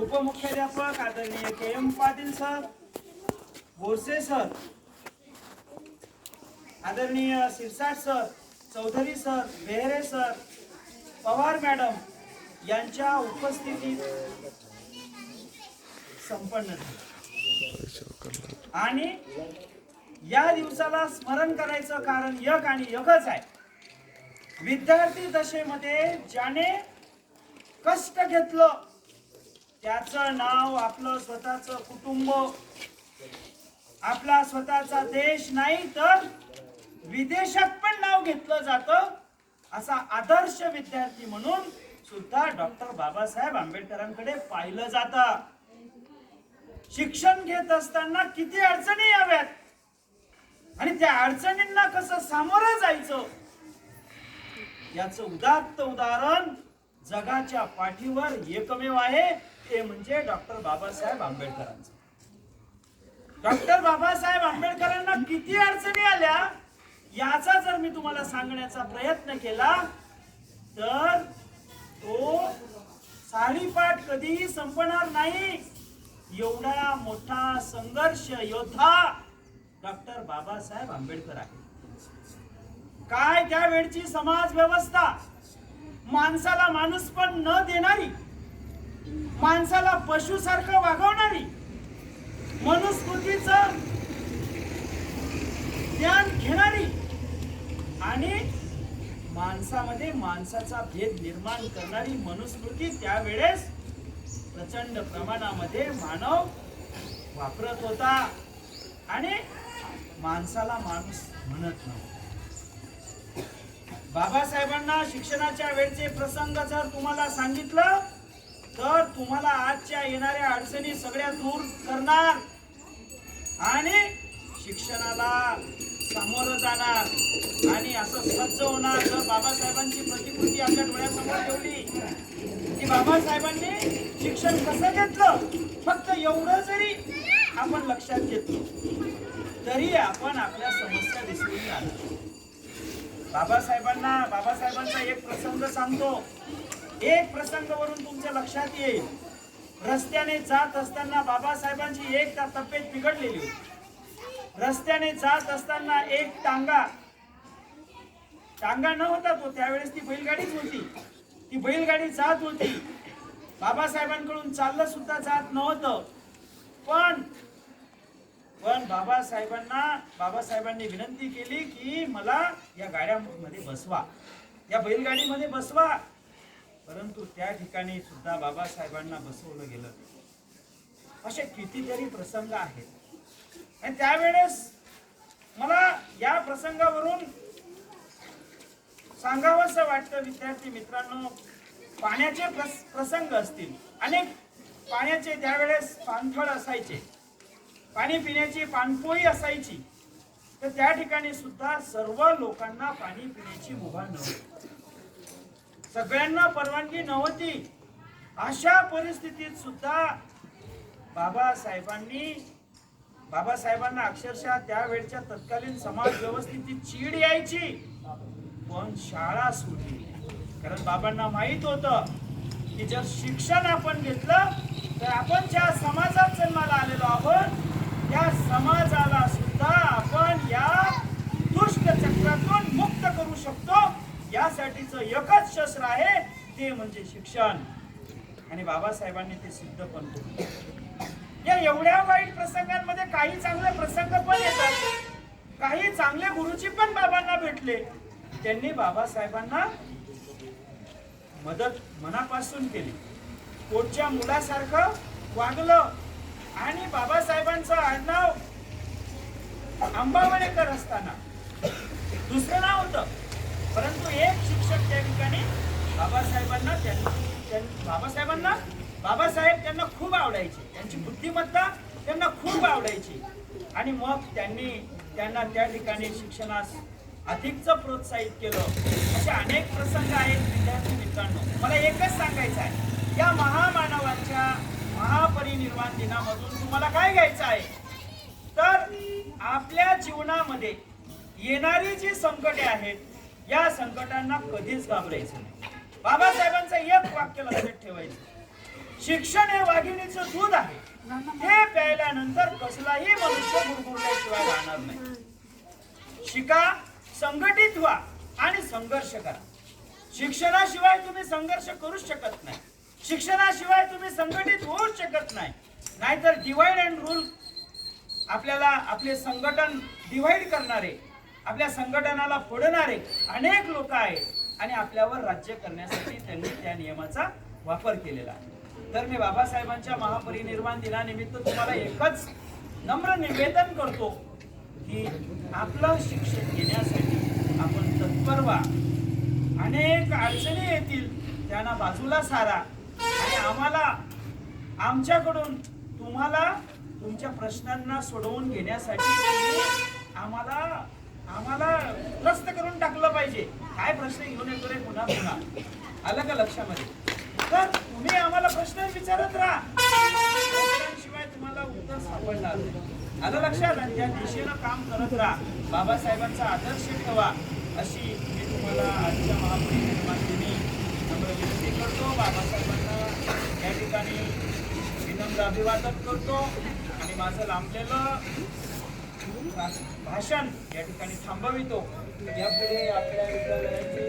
उपमुख्याध्यापक आदरणीय K M Patil sir Borse sir आदरणीय Sirsat sir Chaudhari sir Behere sir Pawar madam यांच्या उपस्थितीत संपन्न झाली. आणि या दिवसाला स्मरण करायचं कारण एक आणि एकच आहे. विद्यार्थी दशेमध्ये ज्याने कष्ट घेतलं त्याचं नाव आपलं स्वतःचं कुटुंब. आपला स्वतःचा देश नाही तर विदेशात पण नाव घेतलं जातं. असा आदर्श विद्यार्थी म्हणून सुद्धा डॉक्टर बाबासाहेब आंबेडकरांकडे पाहिलं जात. शिक्षण घेत असताना किती अडचणी याव्यात? आणि त्या अडचणींना कसं सामोरं जायचं? याचं उदात्त उदाहरण जगाच्या पाठीवर एकमेव आहे. ते म्हणजे डॉक्टर बाबासाहेब आंबेडकरांचं. डॉक्टर बाबासाहेब आंबेडकरांना किती अडचणी आल्या याचा जर मी तुम्हाला सांगण्याचा प्रयत्न केला तर तो साडीपाठ कधीही संपणार नाही. एवढा मोठा संघर्ष योद्धा डॉक्टर बाबासाहेब आंबेडकर आहे. काय त्यावेळची समाज व्यवस्था माणसाला माणूस पण न देणारी माणसाला पशुसारखं वागवणारी मनुस्मृतीचं ज्ञान घेणारी आणि माणसामध्ये माणसाचा भेद निर्माण करणारी मनुस्मृती त्यावेळेस प्रचंड प्रमाणामध्ये मानव वापरत होता. आणि माणसाला माणूस म्हणत नव्हता. बाबासाहेबांना शिक्षणाच्या वेळचे प्रसंग जर तुम्हाला सांगितलं तर तुम्हाला आजच्या येणाऱ्या अडचणी सगळ्या दूर करणार. आणि शिक्षणाला सामोरं जाणार. आणि असं सज्ज होणार. जर बाबासाहेबांची प्रतिकृती आपल्या डोळ्यासमोर ठेवली की बाबासाहेबांनी शिक्षण कसं घेतलं? फक्त एवढं जरी आपण लक्षात घेतलं तरी आपण आपल्या समस्या दिसून आलो बाबासाहेबांना बाबासाहेबांचा एक प्रसंग सांगतो. एक प्रसंग वरून तुमच्या लक्षात येईल. रस्त्याने जात असताना बाबासाहेबांची एक तब्येत बिघडलेली होती. रस्त्याने जात असताना एक टांगा. टांगा न होता तो त्यावेळेस ती बैलगाडीच होती. ती बैलगाडी जात होती. बाबासाहेबांकडून चाललं सुद्धा जात नव्हतं. पण पण बाबासाहेबांना बाबासाहेबांनी विनंती केली की मला या गाड्यामध्ये बसवा. या बैलगाडीमध्ये बसवा. परंतु त्या ठिकाणी सुद्धा बाबासाहेबांना बसवलं गेलं. असे कितीतरी प्रसंग आहेत. आणि त्यावेळेस मला या प्रसंगावरून सांगावंसं वाटतं विद्यार्थी मित्रांनो पाण्याचे प्रस- प्रसंग असतील. अनेक पाण्याचे त्यावेळेस पानथळ असायचे. पाणी पिण्याची पाणपोई असायची. तर त्या ठिकाणी सुद्धा सर्व लोकांना पाणी पिण्याची मुभा नव्हती. सगळ्यांना परवानगी नव्हती. अशा परिस्थितीत सुद्धा बाबासाहेबांनी बाबासाहेबांना अक्षरशः त्यावेळच्या तत्कालीन समाज व्यवस्थेची चीड यायची. पण शाळा सुटली. कारण बाबांना माहीत होतं की जर शिक्षण आपण घेतलं तर आपण ज्या समाजात जन्माला आलेलो आहोत त्या समाजाला सुद्धा आपण या दुष्ट चक्रातून मुक्त करू शकतो यासाठीच एकच शस्त्र आहे ते म्हणजे शिक्षण. आणि बाबासाहेबांनी ते सिद्ध पण या एवढ्या वाईट प्रसंगांमध्ये काही चांगले प्रसंग पण येतात. काही चांगले गुरुजी पण बाबांना भेटले. त्यांनी बाबासाहेबांना मदत मनापासून केली. पोटच्या मुलासारखं वागलं. आणि बाबासाहेबांचं आडनाव अंबावणेकर असताना. दुसरं नाव होतं परंतु एक शिक्षक त्या ठिकाणी बाबासाहेबांना त्यांनी त्यां- बाबासाहेबांना बाबासाहेब त्यांना खूप आवडायचे. त्यांची बुद्धिमत्ता त्यांना खूप आवडायची. आणि मग त्यांनी त्यांना त्या ठिकाणी शिक्षणास अधिकच प्रोत्साहित केलं. असे अनेक प्रसंग आहेत विद्यार्थी मित्रांनो. मला एकच सांगायचं आहे. या महामानवांच्या महापरिनिर्वाण दिनामधून तुम्हाला काय घ्यायचं आहे? तर आपल्या जीवनामध्ये येणारी जी संकटे आहेत या संकटांना कधीच घाबरायचं नाही. बाबासाहेबांचं एक वाक्य लक्षात ठेवायचं. शिक्षण हे वाघिणीचं दूध आहे. हे प्यायल्यानंतर कसलाही मनुष्य गुरगुरल्याशिवाय राहणार नाही. शिका संघटित व्हा आणि संघर्ष करा. शिक्षणाशिवाय तुम्ही संघर्ष करूच शकत नाही. शिक्षणाशिवाय तुम्ही संघटित होऊच शकत नाही. नाहीतर डिवाइड अँड रूल आपल्याला आपले संघटन डिवाइड करणारे आपल्या संघटनाला फोडणारे अनेक लोक आहेत आणि आपल्यावर राज्य करण्यासाठी त्यांनी त्या नियमाचा वापर केलेला आहे. तर मी बाबासाहेबांच्या महापरिनिर्वाण दिनानिमित्त तुम्हाला एकच नम्र निवेदन करतो की आपलं शिक्षण घेण्यासाठी आपण तत्पर व्हा. अनेक अडचणी येतील त्यांना बाजूला सारा. आणि आम्हाला आमच्याकडून तुम्हाला तुमच्या प्रश्नांना सोडवून घेण्यासाठी आम्हाला पाहिजे काय प्रश्न घेऊन येतो रे पुन्हा पुन्हा? आलं का लक्षामध्ये? तर तुम्ही आम्हाला प्रश्न विचारत राहा. शिवाय तुम्हाला उत्तर सापडणार आलं लक्षात? आणि ज्या दिशेनं काम करत राहा. बाबासाहेबांचा आदर्श ठेवा. अशी मी तुम्हाला आजच्या महापरिनिर्वाण दिनी नम्र विनंती करतो. बाबासाहेबांना या ठिकाणी विनम्र अभिवादन करतो. आणि माझं लांबलेलं भाषण या ठिकाणी थांबवितो यापुढे आपल्या विद्यालयाचे